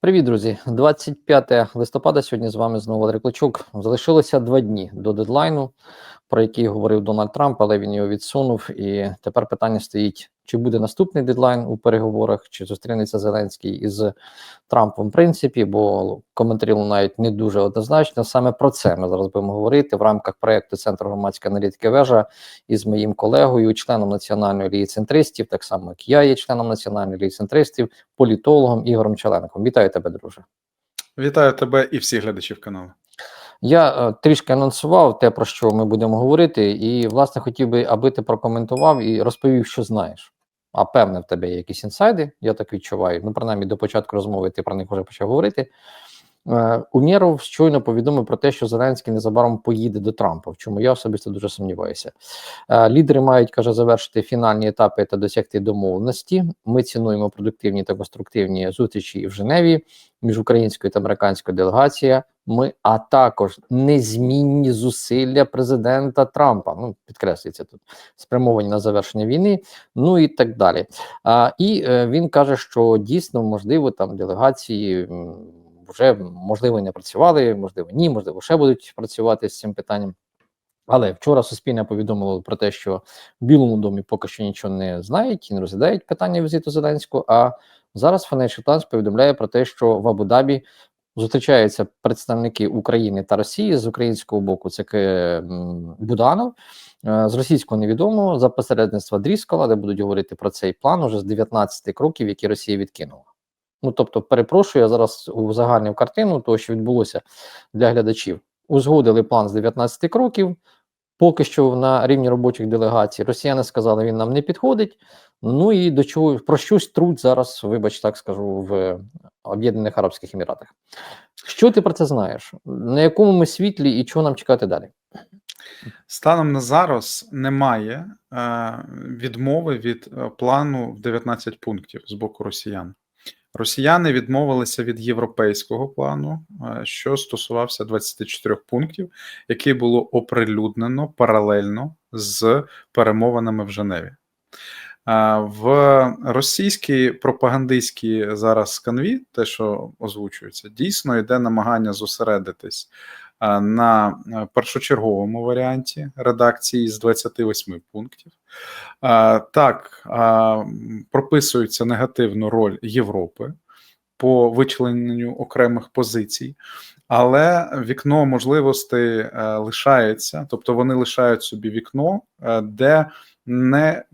Привіт, друзі! 25 листопада. Сьогодні з вами знову Андрій Клочук. Залишилося два дні до дедлайну, про який говорив Дональд Трамп, але він його відсунув. І тепер питання стоїть: чи буде наступний дедлайн у переговорах, чи зустрінеться Зеленський із Трампом, в принципі, бо коментарі лунають не дуже однозначно. Саме про це ми зараз будемо говорити в рамках проекту Центру громадської аналітики вежа із моїм колегою, членом національної лії центристів, так само як я є членом національної лії центристів, політологом Ігорем Челенком. Вітаю тебе, друже. Вітаю тебе і всіх глядачів каналу. Я е, трішки анонсував те, про що ми будемо говорити, і власне хотів би, аби ти прокоментував і розповів, що знаєш. А певне, в тебе є якісь інсайди, я так відчуваю. Ну, принаймні, до початку розмови ти про них вже почав говорити. Е, Умєров щойно повідомив про те, що Зеленський незабаром поїде до Трампа, в чому я особисто дуже сумніваюся. Е, Лідери мають, каже, завершити фінальні етапи та досягти домовленості. Ми цінуємо продуктивні та конструктивні зустрічі в Женеві між українською та американською делегацією. Ми, а також незмінні зусилля президента Трампа. Ну підкреслюється тут спрямовані на завершення війни, ну і так далі. А, І е, він каже, що дійсно можливо там делегації. Вже можливо не працювали, можливо, ні, можливо, ще будуть працювати з цим питанням. Але вчора Суспільне повідомило про те, що в Білому домі поки що нічого не знають і не розглядають питання візиту Зеленського. А зараз Financial Times повідомляє про те, що в Абу-Дабі зустрічаються представники України та Росії з українського боку. Це Ке- Буданов. Е, З російського невідомо за посередництва Дріскола, де будуть говорити про цей план уже з 19 кроків, які Росія відкинула. Ну тобто, перепрошую, я зараз узагальнив картину того, що відбулося для глядачів. Узгодили план з 19 кроків. Поки що на рівні робочих делегацій росіяни сказали, він нам не підходить. Ну і до чого про щось труд зараз, вибач, так скажу, в Об'єднаних Арабських Еміратах. Що ти про це знаєш? На якому ми світлі і чого нам чекати далі? Станом на зараз немає е, відмови від е, плану в 19 пунктів з боку росіян. Росіяни відмовилися від європейського плану, е, що стосувався 24 пунктів, який було оприлюднено паралельно з перемовинами в Женеві. Е, В російській пропагандистській зараз канві, те, що озвучується, дійсно йде намагання зосередитись на е, першочерговому варіанті редакції з 28 пунктів. Так, прописується негативну роль Європи по вичлененню окремих позицій, але вікно можливостей е, лишається, тобто вони лишають собі вікно, е, де не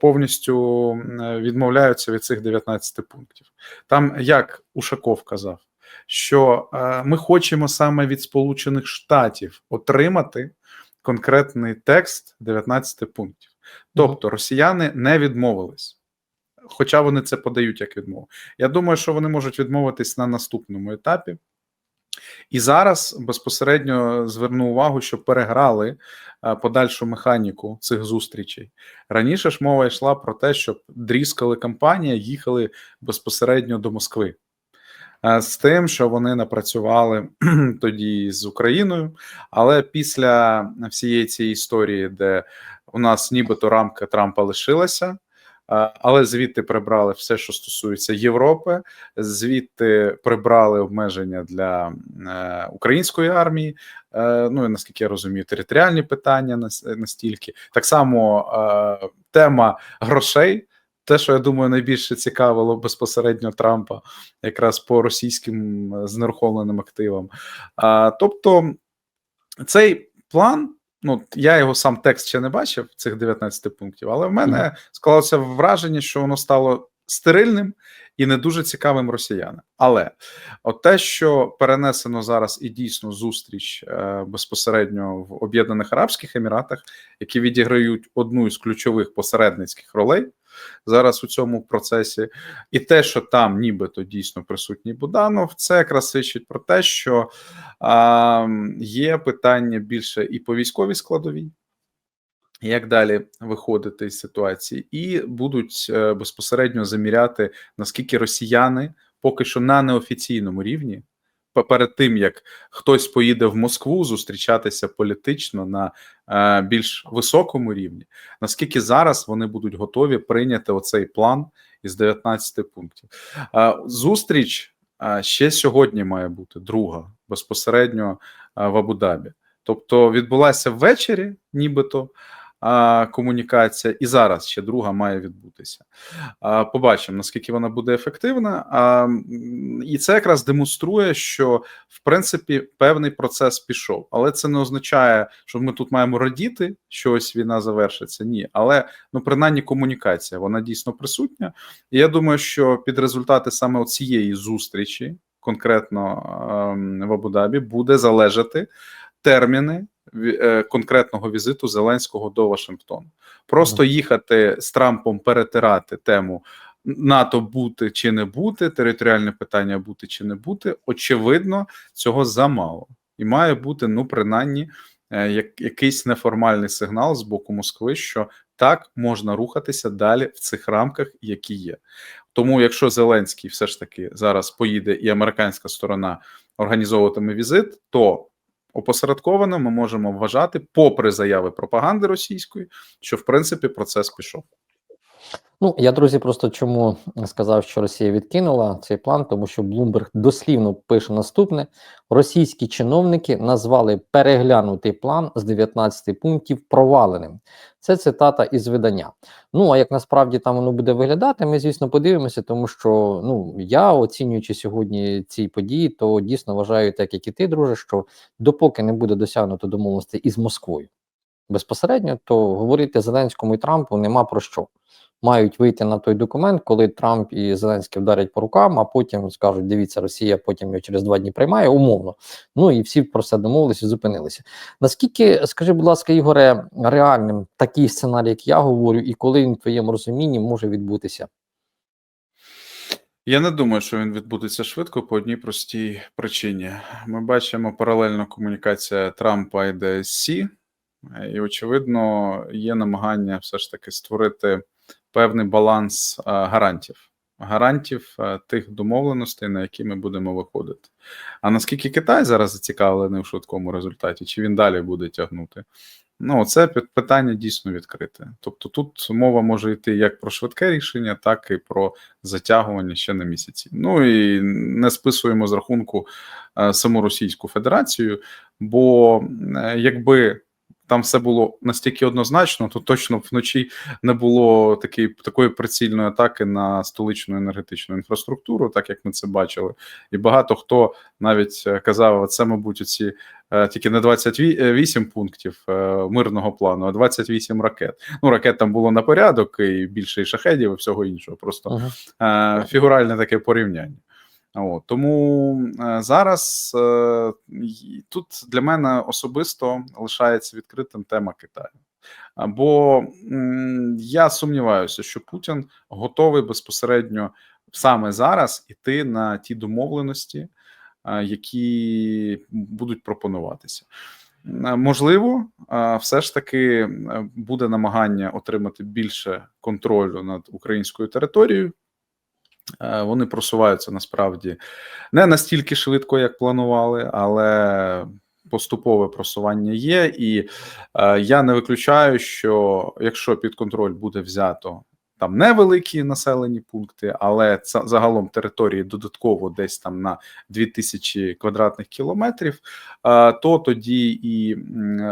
повністю відмовляються від цих 19 пунктів. Там як Ушаков казав, що е, ми хочемо саме від Сполучених Штатів отримати конкретний текст 19 пунктів. Тобто росіяни не відмовились, хоча вони це подають як відмову. Я думаю, що вони можуть відмовитись на наступному етапі. І зараз безпосередньо зверну увагу, що переграли е, подальшу механіку цих зустрічей. Раніше ж мова йшла про те, щоб дріскали кампанія, їхали безпосередньо до Москви. Е, З тим, що вони напрацювали тоді з Україною, але після всієї цієї історії, де у нас нібито рамка Трампа лишилася, е, але звідти прибрали все, що стосується Європи, звідти прибрали обмеження для е, української армії. Ну і наскільки я розумію, територіальні питання настільки. Так само тема грошей. Те, що я думаю, найбільше цікавило безпосередньо Трампа, якраз по російським е, знерухомленим активам. А, тобто, цей план, ну я його сам текст ще не бачив, цих 19 пунктів, але в мене склалося враження, що воно стало стерильним і не дуже цікавим росіянам. Але от те, що перенесено зараз і дійсно зустріч е, безпосередньо в Об'єднаних Арабських Еміратах, які відіграють одну із ключових посередницьких ролей зараз у цьому процесі, і те, що там нібито дійсно присутній Буданов, це якраз свідчить про те, що а, є питання більше і по військовій складовій. Як далі виходити з ситуації, і будуть е, безпосередньо заміряти, наскільки росіяни поки що на неофіційному рівні, перед тим як хтось поїде в Москву зустрічатися політично на е, більш високому рівні, наскільки зараз вони будуть готові прийняти оцей план із 19 пунктів. Е, Зустріч а, ще сьогодні має бути друга безпосередньо а, в Абу-Дабі. Тобто відбулася ввечері, нібито а, комунікація, і зараз ще друга має відбутися. А, Побачимо, наскільки вона буде ефективна. А, І це якраз демонструє, що в принципі певний процес пішов, але це не означає, що ми тут маємо радіти, що ось війна завершиться. Ні, але ну принаймні комунікація вона дійсно присутня. І я думаю, що під результати саме цієї зустрічі, конкретно ем, в Абу-Дабі, буде залежати терміни конкретного візиту Зеленського до Вашингтону. Просто їхати з Трампом перетирати тему НАТО бути чи не бути, територіальне питання бути чи не бути. Очевидно, цього замало, і має бути ну принаймні е, як якийсь неформальний сигнал з боку Москви, що так можна рухатися далі в цих рамках, які є. Тому, якщо Зеленський все ж таки зараз поїде і американська сторона організовуватиме візит, то опосередковано ми можемо вважати, попри заяви пропаганди російської, що в принципі процес пішов. Ну, я, друзі, просто чому сказав, що Росія відкинула цей план, тому що Bloomberg дослівно пише наступне: російські чиновники назвали переглянутий план з 19 пунктів проваленим. Це цитата із видання. Ну а як насправді там воно буде виглядати, ми звісно подивимося, тому що ну я оцінюючи сьогодні ці події, то дійсно вважаю, так як і ти, друже, що допоки не буде досягнуто домовленості із Москвою безпосередньо, то говорити Зеленському і Трампу нема про що мають вийти на той документ, коли Трамп і Зеленський вдарять по рукам, а потім скажуть: дивіться, Росія потім його через два дні приймає, умовно. Ну і всі про це домовилися зупинилися. Наскільки, скажи, будь ласка, Ігоре, реальним такий сценарій, як я говорю, і коли він в твоєму розумінні може відбутися? Я не думаю, що він відбудеться швидко по одній простій причині. Ми бачимо паралельно комунікація Трампа і ДСЦ, і очевидно, є намагання все ж таки створити певний баланс гарантів, гарантів тих домовленостей, на які ми будемо виходити. А наскільки Китай зараз зацікавлений в швидкому результаті, чи він далі буде тягнути? Ну, це питання дійсно відкрите. Тобто тут мова може йти як про швидке рішення, так і про затягування ще на місяці. Ну і не списуємо з рахунку е, саму Російську Федерацію, бо е, якби там все було настільки однозначно, то точно вночі не було такої, такої прицільної атаки на столичну енергетичну інфраструктуру, так як ми це бачили. І багато хто навіть е, казав, це, мабуть, оці е, тільки не 28 пунктів е, мирного плану, а 28 ракет. Ну, ракет там було на порядок, і більше і шахедів, і всього іншого. Просто е, фігуральне таке порівняння. От, тому е, зараз е, тут для мене особисто лишається відкритим тема Китаю. Бо я сумніваюся, що Путін готовий безпосередньо саме зараз іти на ті домовленості, е, які будуть пропонуватися. Можливо, все ж таки буде намагання отримати більше контролю над українською територією. Е, Вони просуваються насправді не настільки швидко, як планували, але поступове просування є. І е, я не виключаю, що якщо під контроль буде взято там невеликі населені пункти, але це загалом території додатково десь там на 2000 квадратних кілометрів, е, то тоді і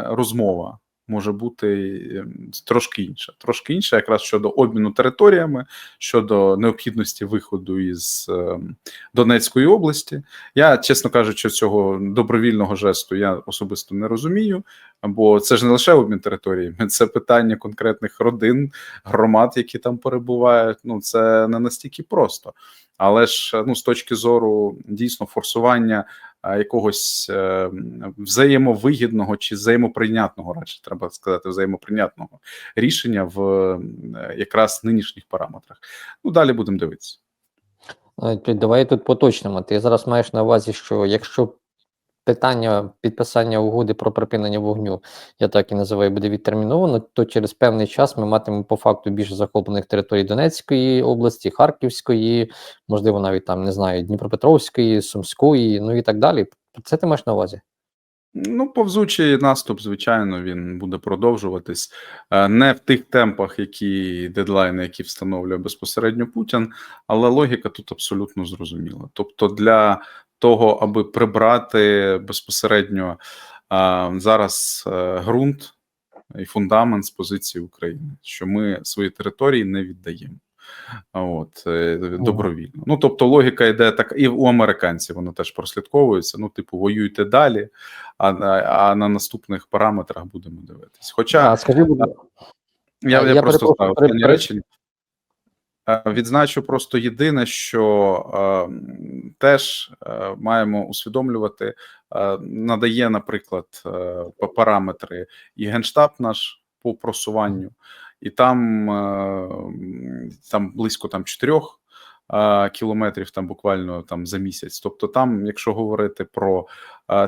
розмова. Може бути ем, трошки інша, трошки інша, якраз щодо обміну територіями, щодо необхідності виходу із ем, Донецької області. Я, чесно кажучи, цього добровільного жесту я особисто не розумію, бо це ж не лише обмін територіями, це питання конкретних родин, громад, які там перебувають. Ну це не настільки просто. Але ж ну з точки зору дійсно форсування якогось е, взаємовигідного чи взаємоприйнятного, радше треба сказати, взаємоприйнятного рішення в е, якраз нинішніх параметрах. Ну далі будемо дивитися. Е, Давай тут поточнимо. Ти зараз маєш на увазі, що якщо питання підписання угоди про припинення вогню, я так і називаю, буде відтерміновано, то через певний час ми матимемо по факту більше захоплених територій Донецької області, Харківської, можливо, навіть там не знаю, Дніпропетровської, Сумської, ну і так далі. Це ти маєш на увазі? Ну, повзучий наступ, звичайно, він буде продовжуватись Е, не в тих темпах, які дедлайни, які встановлює безпосередньо Путін, але логіка тут абсолютно зрозуміла. Тобто, для того, аби прибрати безпосередньо зараз е, ґрунт і фундамент з позиції України, що ми свої території не віддаємо. От е, добровільно. Ну тобто, логіка йде так, і у американців воно теж прослідковується. Ну, типу, воюйте далі, а, а, на наступних параметрах будемо дивитись. Хоча А скажи, я, я, я просто останнє пере- речення. Е, Відзначу просто єдине, що е, теж е, маємо усвідомлювати, надає, наприклад, параметри і генштаб наш по просуванню, і там, там близько там чотирьох кілометрів, там буквально там за місяць. Тобто, там, якщо говорити про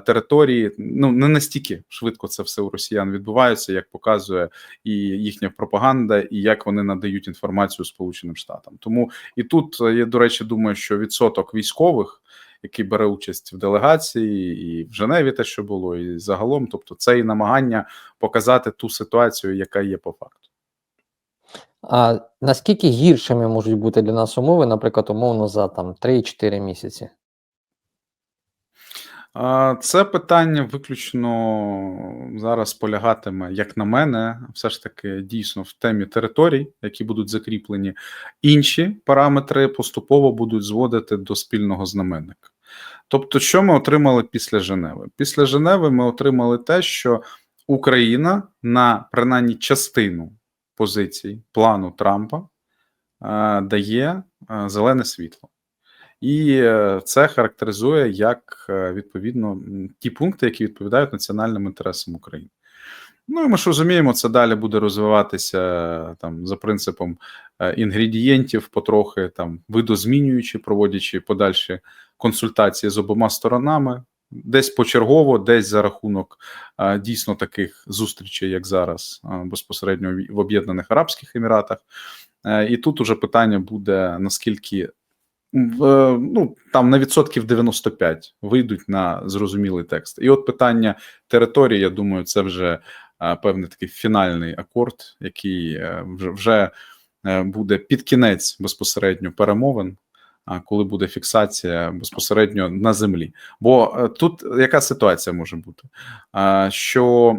території, ну не настільки швидко це все у росіян відбувається, як показує і їхня пропаганда, і як вони надають інформацію Сполученим Штатам. Тому і тут е, я до речі думаю, що відсоток військових, який бере участь в делегації, і в Женеві те, що було, і загалом, тобто це і намагання показати ту ситуацію, яка є по факту. А наскільки гіршими можуть бути для нас умови, наприклад, умовно за там 3-4 місяці? Це питання виключно зараз полягатиме, як на мене, все ж таки дійсно в темі територій, які будуть закріплені. Інші параметри поступово будуть зводити до спільного знаменника. Тобто, що ми отримали після Женеви? Після Женеви ми отримали те, що Україна на принаймні частину позицій плану Трампа е, дає е, зелене світло. І е, це характеризує як відповідно ті пункти, які відповідають національним інтересам України. Ну і ми ж розуміємо, це далі буде розвиватися там за принципом інгредієнтів, потрохи там видозмінюючи, проводячи подальші консультації з обома сторонами, десь почергово, десь за рахунок дійсно таких зустрічей, як зараз, безпосередньо в- Об'єднаних Арабських Еміратах. Е, І тут уже питання буде наскільки в, ну там на відсотків 95 вийдуть на зрозумілий текст. І от питання території, я думаю, це вже певний такий фінальний акорд, який е, вже, вже е, буде під кінець безпосередньо перемовин. Коли буде фіксація безпосередньо на землі, бо е, тут яка ситуація може бути? Що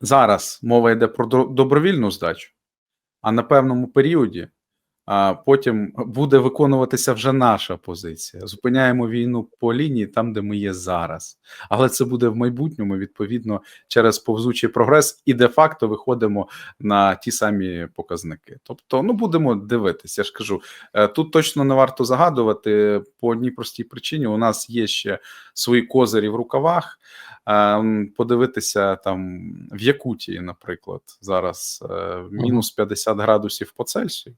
зараз мова йде про добровільну здачу, а на певному періоді а потім буде виконуватися вже наша позиція. Зупиняємо війну по лінії там, де ми є зараз. Але це буде в майбутньому, відповідно, через повзучий прогрес, і де-факто виходимо на ті самі показники. Тобто, ну будемо дивитися. Я ж кажу, е, тут точно не варто загадувати по одній простій причині. У нас є ще свої козирі в рукавах. Подивитися там в Якутії, наприклад, зараз е, мінус 50 градусів по Цельсію.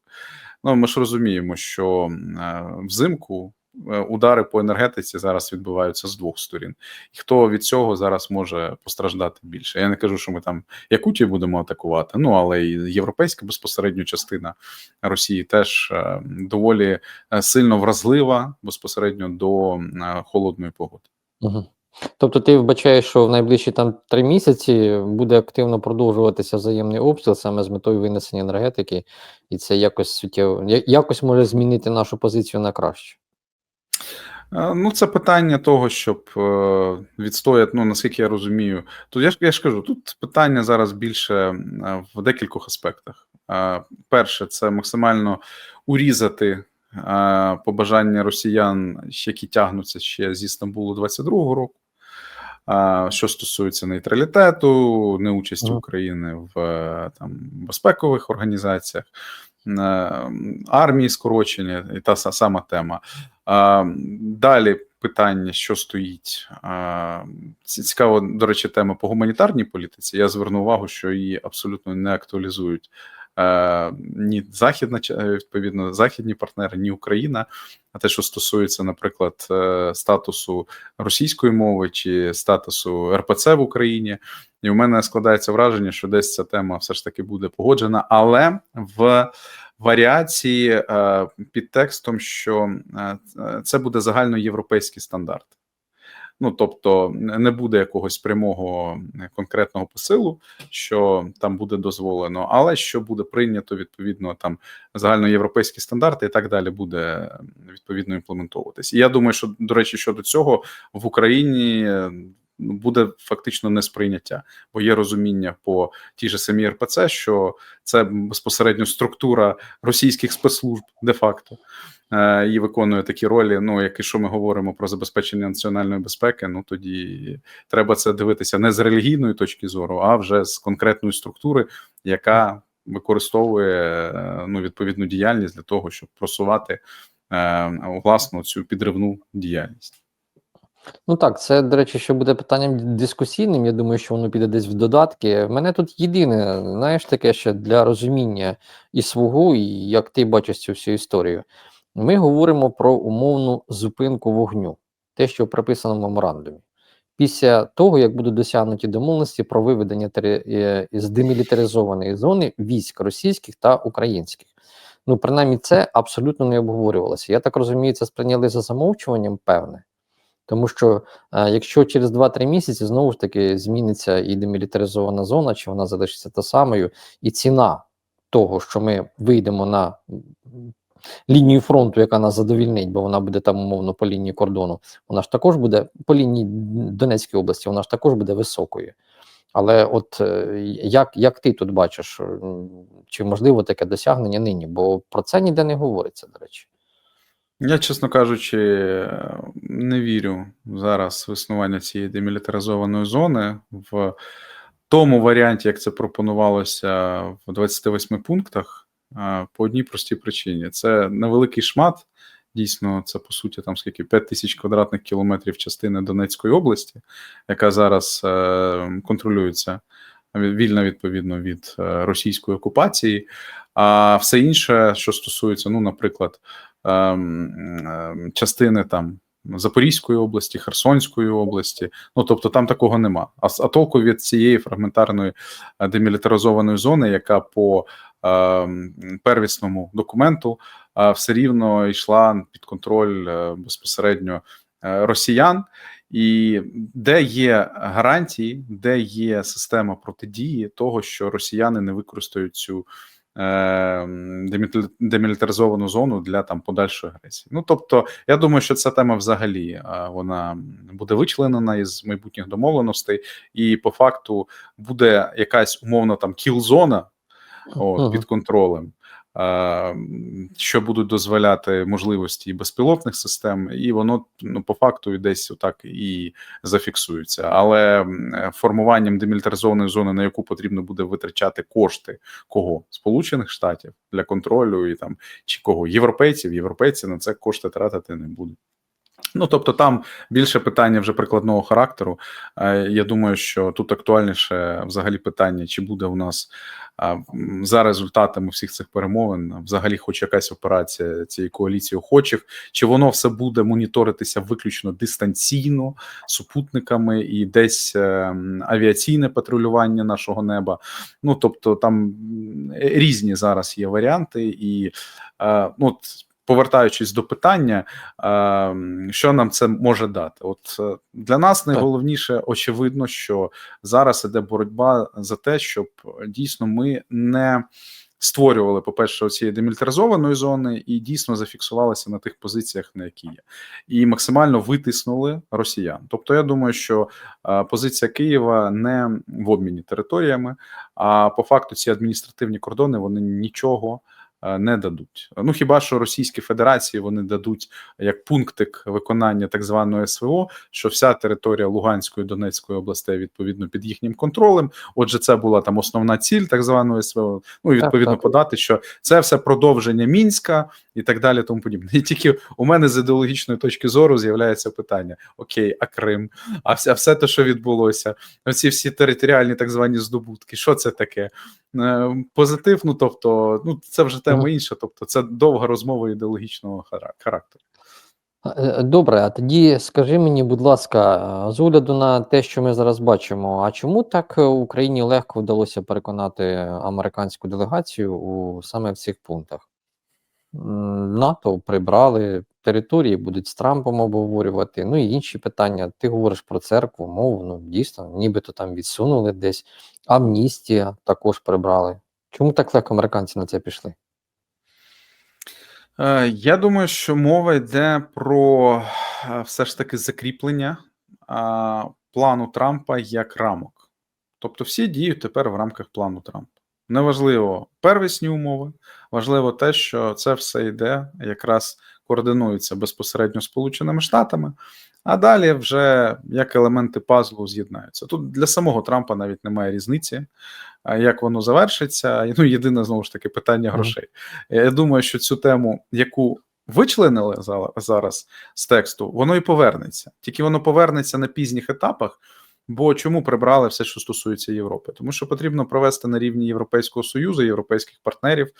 Ну, ми ж розуміємо, що е, взимку е, удари по енергетиці зараз відбуваються з двох сторін. І хто від цього зараз може постраждати більше? Я не кажу, що ми там Якутію будемо атакувати, ну але і європейська безпосередньо частина Росії теж доволі сильно вразлива безпосередньо до холодної погоди. Угу. Тобто ти вбачаєш, що в найближчі там три місяці буде активно продовжуватися взаємний обстріл саме з метою винесення енергетики, і це якось суттєво якось може змінити нашу позицію на краще. Ну, це питання того, щоб е, відстояти, ну наскільки я розумію, то я ж я ж кажу, тут питання зараз більше е, в декількох аспектах. Е, Перше, це максимально урізати побажання росіян, які тягнуться ще зі Стамбулу 22-го року. Що стосується нейтралітету, неучасті України в е, там безпекових організаціях, е, армії скорочення, і та са- сама тема. Далі питання, що стоїть. Цікаво, до речі, тема по гуманітарній політиці. Я зверну увагу, що її абсолютно не актуалізують ні західна е, відповідно західні партнери, ні Україна. А те, що стосується, наприклад, е, статусу російської мови чи статусу РПЦ в Україні, і у мене складається враження, що десь ця тема все ж таки буде погоджена, але в варіації е, під текстом, що е, це буде загальноєвропейський стандарт. Ну тобто не буде якогось прямого е, конкретного посилу, що там буде дозволено, але що буде прийнято відповідно там загальноєвропейські стандарти і так далі буде відповідно імплементовуватись. І я думаю, що до речі, щодо цього в Україні. Буде фактично несприйняття, бо є розуміння по тій же самій РПЦ, що це безпосередньо структура російських спецслужб де-факто е, і виконує такі ролі. Ну, як і що ми говоримо про забезпечення національної безпеки, ну тоді треба це дивитися не з релігійної точки зору, а вже з конкретної структури, яка використовує е, ну, відповідну діяльність для того, щоб просувати е, власну цю підривну діяльність. Ну так, це, до речі, що буде питанням дискусійним. Я думаю, що воно піде десь в додатки. В мене тут єдине, знаєш, таке ще для розуміння і свого, і як ти бачиш цю всю історію. Ми говоримо про умовну зупинку вогню, те, що прописано в меморандумі. Після того, як будуть досягнуті домовленості про виведення е, з демілітаризованої зони військ російських та українських. Ну, принаймні, це абсолютно не обговорювалося. Я так розумію, це сприйняли за замовчуванням, певне. Тому що е, якщо через 2-3 місяці знову ж таки зміниться і демілітаризована зона, чи вона залишиться та самою, і ціна того, що ми вийдемо на лінію фронту, яка нас задовільнить, бо вона буде там умовно по лінії кордону, вона ж також буде по лінії Донецької області, вона ж також буде високою. Але от е, як, як ти тут бачиш, чи можливо таке досягнення нині? Бо про це ніде не говориться, до речі. Я, чесно кажучи, не вірю зараз в існування цієї демілітаризованої зони в тому варіанті, як це пропонувалося в 28 пунктах, по одній простій причині: це невеликий шмат. Дійсно, це по суті там скільки 5 тисяч квадратних кілометрів частини Донецької області, яка зараз е, контролюється вільно відповідно від е, російської окупації. А все інше, що стосується, ну, наприклад, частини там Запорізької області, Херсонської області. Ну тобто там такого нема. А, а толку від цієї фрагментарної е, демілітаризованої зони, яка по ем, первісному документу е, все рівно йшла під контроль е, безпосередньо росіян. І де є гарантії, де є система протидії того, що росіяни не використають цю демілітаризовану зону для там подальшої агресії. Ну тобто, я думаю, що ця тема взагалі е, вона буде вичленена із майбутніх домовленостей, і по факту буде якась умовно там кіл-зона от, ага. під контролем. Що будуть дозволяти можливості безпілотних систем, і воно ну по факту і десь отак і зафіксується. Але формуванням демілітаризованої зони, на яку потрібно буде витрачати кошти кого Сполучених Штатів для контролю і там чи кого європейців, європейці на це кошти тратити не будуть. Ну тобто, там більше питання вже прикладного характеру. Е, Я думаю, що тут актуальніше взагалі питання, чи буде у нас за результатами всіх цих перемовин взагалі хоч якась операція цієї коаліції охочих, чи воно все буде моніторитися виключно дистанційно супутниками і десь е, авіаційне патрулювання нашого неба. Ну тобто, там різні зараз є варіанти, і е, ну, от, повертаючись до питання, е, що нам це може дати? От е, для нас найголовніше очевидно, що зараз іде боротьба за те, щоб дійсно ми не створювали, по-перше, цієї демілітаризованої зони і дійсно зафіксувалися на тих позиціях, на які є, і максимально витиснули росіян. Тобто, я думаю, що е, позиція Києва не в обміні територіями, а по факту ці адміністративні кордони вони нічого е, не дадуть. Ну хіба що Російській Федерації вони дадуть як пунктик виконання так званої СВО, що вся територія Луганської Донецької областей відповідно під їхнім контролем. Отже, це була там основна ціль так званої СВО. Ну і відповідно так. подати, що це все продовження мінська і так далі. Тому подібне. І тільки у мене з ідеологічної точки зору з'являється питання: Окей, а Крим, а все, а все те, що відбулося, оці всі територіальні так звані здобутки. Що це таке? Е, Позитив, ну тобто, ну це вже тема Мгм. інша. Тобто, це довга розмова ідеологічного характеру. Е, Добре, а тоді скажи мені, будь ласка, е, з огляду на те, що ми зараз бачимо, а чому так е, Україні легко вдалося переконати американську делегацію у саме в цих пунктах? НАТО прибрали, території будуть з Трампом обговорювати. Ну і інші питання. Ти говориш про церкву, мову. Ну дійсно, нібито там відсунули десь. Амністія також прибрали. Чому так легко американці на це пішли? Е, Я думаю, що мова йде про е, все ж таки закріплення плану Трампа як рамок. Тобто всі діють тепер в рамках плану Трампа. Неважливо первісні умови, важливо те, що це все йде, якраз координується безпосередньо Сполученими Штатами, а далі вже як елементи пазлу з'єднаються. Тут для самого Трампа навіть немає різниці, як воно завершиться. Ну, єдине знову ж таки питання грошей. Я думаю, що цю тему, яку вичленили зараз з тексту, воно і повернеться. Тільки воно повернеться на пізніх етапах. Бо чому прибрали все, що стосується Європи? Тому що потрібно провести на рівні Європейського союзу, європейських партнерів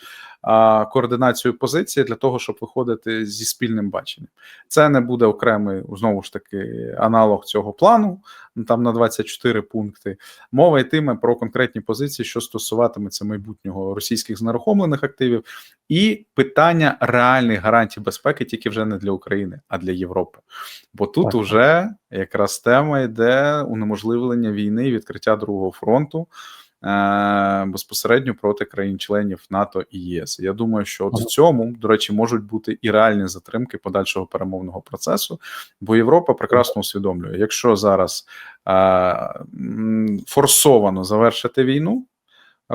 а, координацію позиції для того, щоб виходити зі спільним баченням. Це не буде окремий знову ж таки аналог цього плану. ну, Там на 24 пункти. Мова йтиме про конкретні позиції, що стосуватиметься майбутнього російських знерухомлених активів, і питання реальних гарантій безпеки тільки вже не для України, а для Європи. Бо тут Так. уже якраз тема йде унеможливлення війни, і відкриття другого фронту. е, Безпосередньо проти країн-членів НАТО і ЄС. Я думаю, що от в цьому, до речі, можуть бути і реальні затримки подальшого перемовного процесу, бо Європа прекрасно усвідомлює, якщо зараз е, форсовано завершити війну,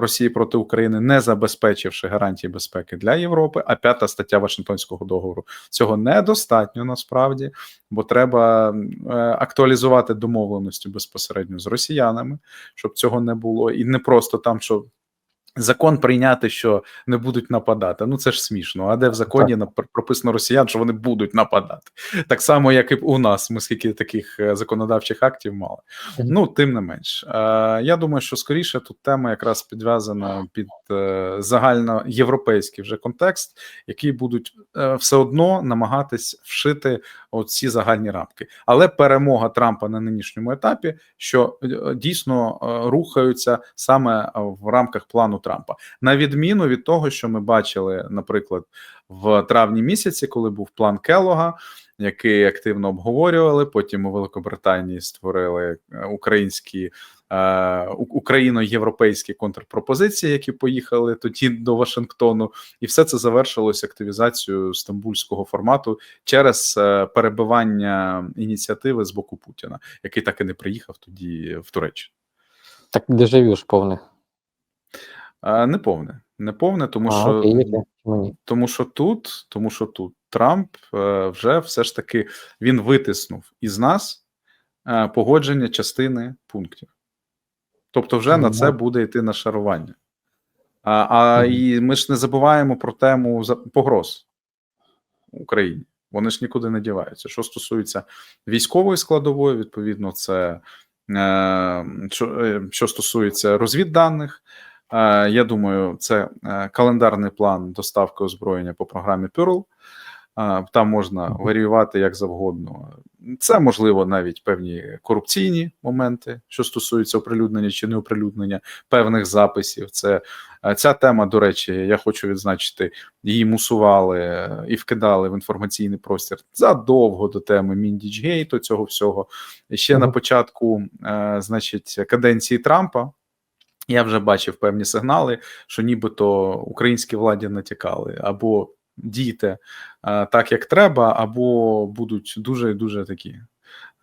Росії проти України, не забезпечивши гарантії безпеки для Європи. А п'ята стаття Вашингтонського договору цього недостатньо насправді, бо треба е, актуалізувати домовленості безпосередньо з росіянами, щоб цього не було, і не просто там, що. Закон прийняти, що не будуть нападати. Ну це ж смішно. А де в законі так. прописано росіян, що вони будуть нападати? Так само, як і у нас. Ми скільки таких е, законодавчих актів мали. Ну, тим не менш, е, я думаю, що скоріше тут тема якраз підв'язана під загальноєвропейський вже контекст, який будуть е, все одно намагатись вшити оці загальні рамки. Але перемога Трампа на нинішньому етапі, що е, дійсно е, рухаються саме в рамках плану Трампа, на відміну від того, що ми бачили, наприклад, в травні місяці, коли був план Келога, який активно обговорювали. Потім у Великобританії створили е, українські е, україно-європейські контрпропозиції, які поїхали тоді до Вашингтону, і все це завершилось активізацією стамбульського формату через е, перебивання ініціативи з боку Путіна, який так і не приїхав тоді в Туреччину. Так дежавю ж повне. Е, Не повне, не повне, тому а, що окей? Тому що тут, тому що тут Трамп е, вже все ж таки він витиснув із нас е, погодження частини пунктів. Тобто, вже на Ну, це буде йти нашарування. А, а і ми ж не забуваємо про тему погроз Україні. Вони ж нікуди не діваються. Що стосується військової складової, відповідно, це е, що, е, що стосується розвідданих, е, я думаю, це е, календарний план доставки озброєння по програмі Pearl. Там можна варіювати як завгодно. Це можливо навіть певні корупційні моменти, що стосуються оприлюднення чи не оприлюднення певних записів. Це е, ця тема, до речі, я хочу відзначити, її мусували е, і вкидали в інформаційний простір задовго до теми Міндічгейту, цього всього. Ще на початку, е, значить, каденції Трампа. Я вже бачив певні сигнали, що нібито українській владі натякали або дійте так, як треба, або будуть дуже дуже такі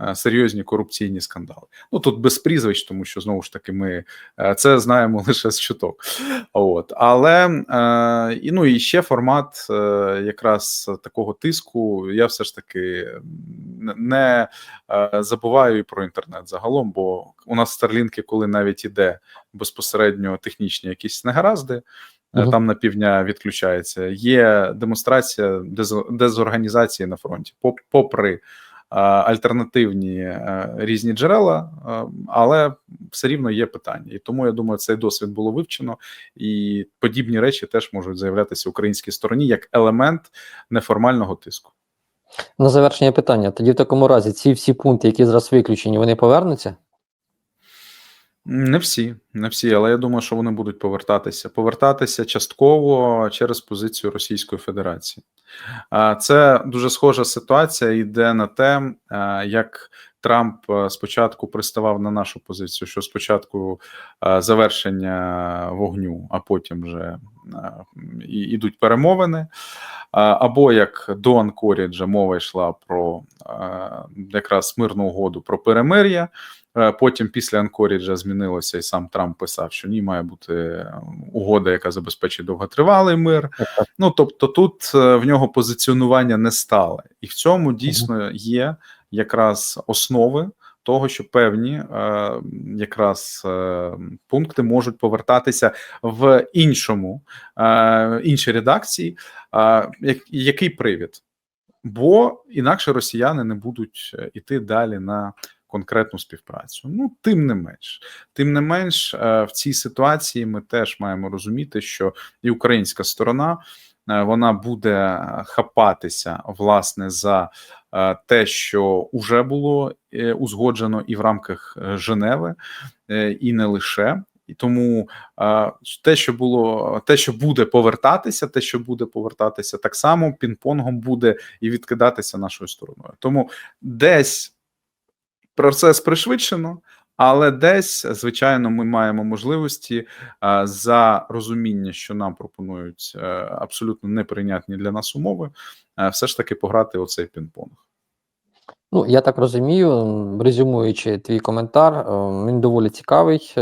е, серйозні корупційні скандали. Ну тут без прізвищ, тому що знову ж таки ми е, це знаємо лише з чуток. От але е, і ну і ще формат якраз такого тиску. Я все ж таки не забуваю і про інтернет загалом, бо у нас старлінки, коли навіть іде безпосередньо технічні якісь негаразди. Мгм. Там на півдня відключається. Є демонстрація дезорганізації на фронті, попри е, альтернативні е, різні джерела, але все рівно є питання. І тому я думаю, цей досвід було вивчено, і подібні речі теж можуть заявлятися українській стороні як елемент неформального тиску. На завершення питання. Тоді в такому разі ці всі пункти, які зараз виключені, вони повернуться? Не всі, не всі, але я думаю, що вони будуть повертатися. Повертатися частково через позицію Російської Федерації. Це дуже схожа ситуація. Йде на те, як Трамп е, спочатку приставав на нашу позицію, що спочатку е, завершення вогню, а потім вже е, і- ідуть перемовини. Або як до Анкоріджа мова йшла про е, якраз мирну угоду про перемир'я. Е, Потім після Анкоріджа змінилося, і сам Трамп писав, що ні, має бути е, угода, яка забезпечить довготривалий мир. Ну тобто, тут е, в нього позиціонування не стале, і в цьому дійсно є якраз основи того, що певні е, якраз е, пункти можуть повертатися в іншому е, іншій редакції. Е, як, який привід? Бо інакше росіяни не будуть іти далі на конкретну співпрацю. Ну, тим не менш, тим не менш, е, в цій ситуації ми теж маємо розуміти, що і українська сторона е, вона буде хапатися власне за е, те, що вже було узгоджено і в рамках Женеви, і не лише. І тому те, що було, те, що буде повертатися, те, що буде повертатися, так само пінг-понгом буде і відкидатися нашою стороною. Тому десь процес пришвидшено, але десь, звичайно, ми маємо можливості е, за розуміння, що нам пропонують е, абсолютно неприйнятні для нас умови, е, все ж таки пограти оцей пінг-понг. Ну, я так розумію, резюмуючи твій коментар, він доволі цікавий.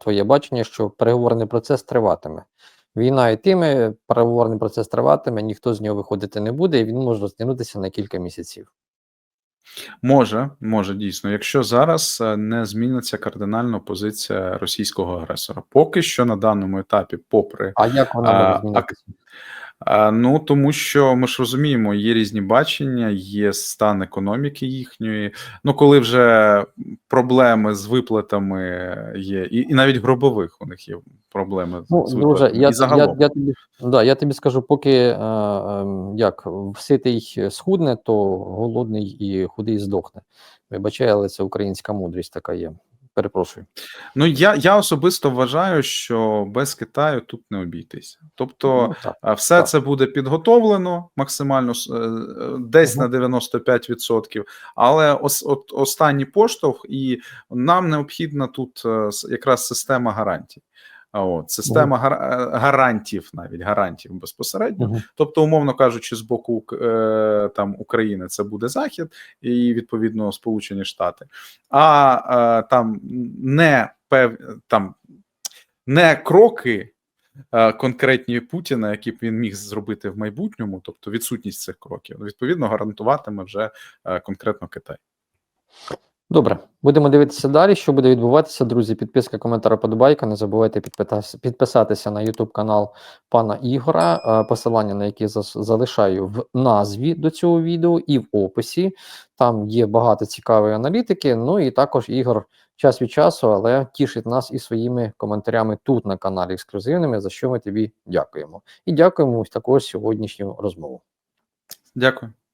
Твоє бачення, що переговорний процес триватиме. Війна йтиме, переговорний процес триватиме, ніхто з нього виходити не буде, і він може розтягнутися на кілька місяців. Може, може дійсно, якщо зараз е, не зміниться кардинально позиція російського агресора, поки що на даному етапі, попри А як вона змінитися? А, Ну тому що ми ж розуміємо, є різні бачення, є стан економіки їхньої. Ну, коли вже проблеми з виплатами є, і, і навіть гробових у них є проблеми Ну, з друже, я, і загалом. я, я, тобі, да, я тобі скажу, поки е, е, як ситий схудне, то голодний і худий здохне. Вибачай, але це українська мудрість така є. Перепрошую. Ну я, я особисто вважаю, що без Китаю тут не обійтися. Тобто, Ну, так. Все Так. це буде підготовлено максимально е, десь угу. на 95%, але ос, от, останній поштовх, і нам необхідна тут е, якраз система гарантій. От, система гар, е, гарантів, навіть гарантів безпосередньо. Мгм. Тобто, умовно кажучи, з боку е, там України це буде Захід і відповідно Сполучені Штати, а е, там не пев там не кроки е, конкретні Путіна, які б він міг зробити в майбутньому, тобто відсутність цих кроків, відповідно гарантуватиме вже е, конкретно Китай. Добре, будемо дивитися далі, що буде відбуватися. Друзі, підписка, коментар, подобайка. Не забувайте підписатися на YouTube канал пана Ігора, е, посилання на зас- залишаю в назві до цього відео і в описі. Там є багато цікавої аналітики. Ну і також Ігор час від часу, але тішить нас і своїми коментарями тут на каналі ексклюзивними, за що ми тобі дякуємо. І дякуємо також сьогоднішню розмову. Дякую.